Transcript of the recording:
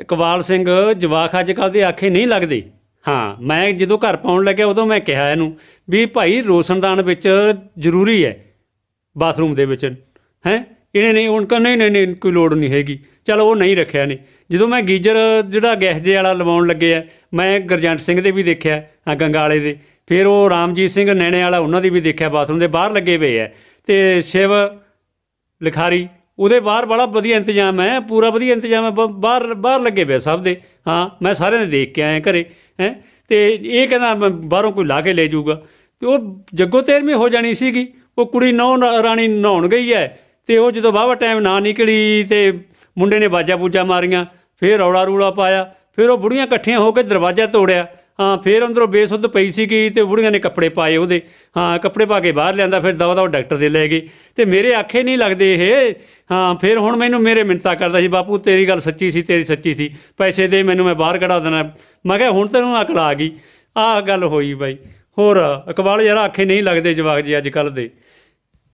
ਇਕਬਾਲ ਸਿੰਘ ਜਵਾਕ ਅੱਜ ਕੱਲ੍ਹ ਦੇ ਆਖੇ ਨਹੀਂ ਲੱਗਦੇ। ਹਾਂ, ਮੈਂ ਜਦੋਂ ਘਰ ਪਾਉਣ ਲੱਗਿਆ ਉਦੋਂ ਮੈਂ ਕਿਹਾ ਇਹਨੂੰ ਵੀ ਭਾਈ ਰੋਸ਼ਨਦਾਨ ਵਿੱਚ ਜ਼ਰੂਰੀ ਹੈ ਬਾਥਰੂਮ ਦੇ ਵਿੱਚ। ਹੈ? ਇਹਨੇ ਨਹੀਂ, ਹੁਣ ਕਹਿੰਦੇ ਨਹੀਂ ਨਹੀਂ ਕੋਈ ਲੋੜ ਨਹੀਂ ਹੈਗੀ। ਚਲ ਉਹ ਨਹੀਂ ਰੱਖਿਆ ਨੇ। ਜਦੋਂ ਮੈਂ ਗੀਜ਼ਰ ਜਿਹੜਾ ਗੈਸ ਜੇ ਵਾਲਾ ਲਵਾਉਣ ਲੱਗੇ ਆ, ਮੈਂ ਗੁਰਜੰਟ ਸਿੰਘ ਦੇ ਵੀ ਦੇਖਿਆ ਆ ਗੰਗਾਲੇ ਦੇ। ਫਿਰ ਉਹ ਰਾਮਜੀਤ ਸਿੰਘ ਨੈਣੇ ਵਾਲਾ ਉਹਨਾਂ ਦੀ ਵੀ ਦੇਖਿਆ, ਬਾਥਰੂਮ ਦੇ ਬਾਹਰ ਲੱਗੇ ਪਏ ਆ। ਤੇ ਸ਼ਿਵ ਲਿਖਾਰੀ ਉਹਦੇ ਬਾਹਰ ਬੜਾ ਵਧੀਆ ਇੰਤਜ਼ਾਮ ਹੈ, ਪੂਰਾ ਵਧੀਆ ਇੰਤਜ਼ਾਮ ਹੈ ਬਾਹਰ ਬਾਹਰ ਲੱਗੇ ਪਏ ਸਭ ਦੇ। ਹਾਂ, ਮੈਂ ਸਾਰਿਆਂ ਦੇ ਦੇਖ ਕੇ ਆਇਆ ਘਰੇ, ਹੈ। ਤੇ ਇਹ ਕਹਿੰਦਾ ਮੈਂ ਬਾਹਰੋਂ ਕੋਈ ਲਾ ਕੇ ਲੈ ਜਾਊਗਾ। ਤੇ ਉਹ ਜੱਗੋ ਤੇਰਵੀਂ ਹੋ ਜਾਣੀ ਸੀਗੀ, ਉਹ ਕੁੜੀ ਨੌ ਰਾਣੀ ਨਹਾਉਣ ਗਈ ਹੈ, ਤੇ ਉਹ ਜਦੋਂ ਵਾਹਵਾ ਟਾਈਮ ਨਾ ਨਿਕਲੀ ਤੇ ਮੁੰਡੇ ਨੇ ਬਾਜਾ ਪੂਜਾ ਮਾਰੀਆਂ, ਫਿਰ ਰੌਲਾ ਰੂਲਾ ਪਾਇਆ, ਫਿਰ ਉਹ ਬੁੜੀਆਂ ਇਕੱਠੀਆਂ ਹੋ ਕੇ ਦਰਵਾਜ਼ਾ ਤੋੜਿਆ। ਹਾਂ, ਫਿਰ ਅੰਦਰੋਂ ਬੇਸੁੱਧ ਪਈ ਸੀਗੀ ਤੇ ਬੁੜੀਆਂ ਨੇ ਕੱਪੜੇ ਪਾਏ ਉਹਦੇ। ਹਾਂ, ਕੱਪੜੇ ਪਾ ਕੇ ਬਾਹਰ ਲਿਆਂਦਾ, ਫਿਰ ਦਵਾ ਦਵਾ ਡਾਕਟਰ ਦੇ ਲੈ ਗਏ। ਤੇ ਮੇਰੇ ਆਖੇ ਨਹੀਂ ਲੱਗਦੇ ਇਹ। ਹਾਂ, ਫਿਰ ਹੁਣ ਮੈਨੂੰ ਮੇਰੇ ਮਿੰਤਾ ਕਰਦਾ ਸੀ, ਬਾਪੂ, ਤੇਰੀ ਗੱਲ ਸੱਚੀ ਸੀ, ਤੇਰੀ ਸੱਚੀ ਸੀ। ਪੈਸੇ ਦੇ, ਮੈਨੂੰ ਮੈਂ ਬਾਹਰ ਕਢਾ ਦੇਣਾ। ਮੈਂ ਕਿਹਾ, ਹੁਣ ਤੈਨੂੰ ਅਕਲ ਆ ਗਈ। ਆਹ ਗੱਲ ਹੋਈ ਬਾਈ। ਹੋਰ ਇਕਬਾਲ ਯਾਰ ਆਖੇ ਨਹੀਂ ਲੱਗਦੇ ਜਵਾਕ ਜੀ ਅੱਜ ਕੱਲ ਦੇ।